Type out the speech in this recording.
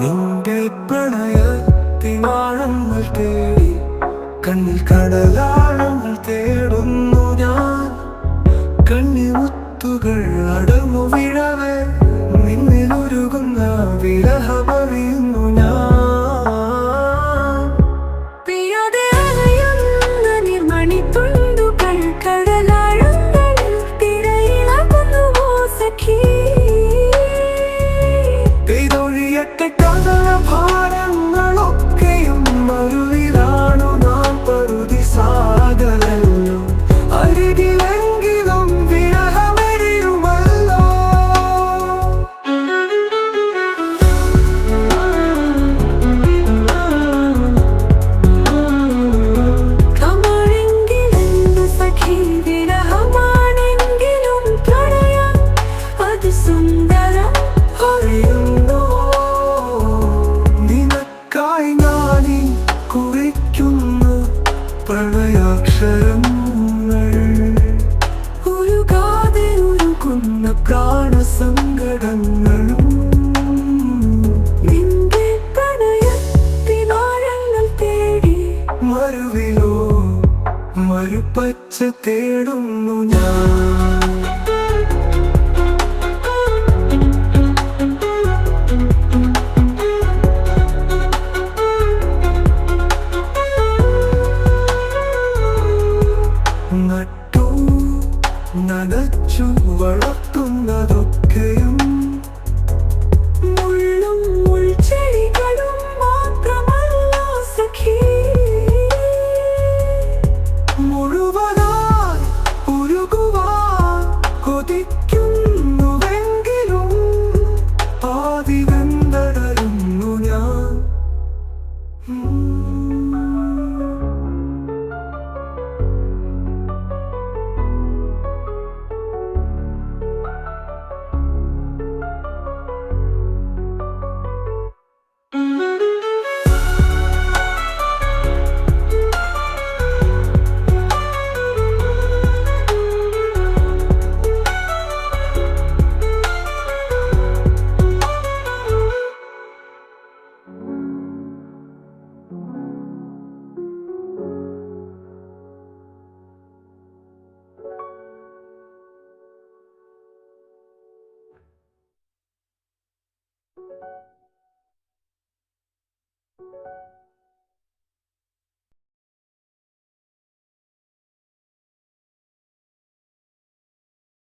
നിന്റെ പ്രണയത്തിനാഴങ്ങൾ തേടി കണ്ണിൽ കടലാഴങ്ങൾ തേടി മരുവിലോ മരുപ്പച്ച തേടുന്നു ഞാൻ. നട്ടു നനച്ചു വളർത്തുന്നതൊക്കെ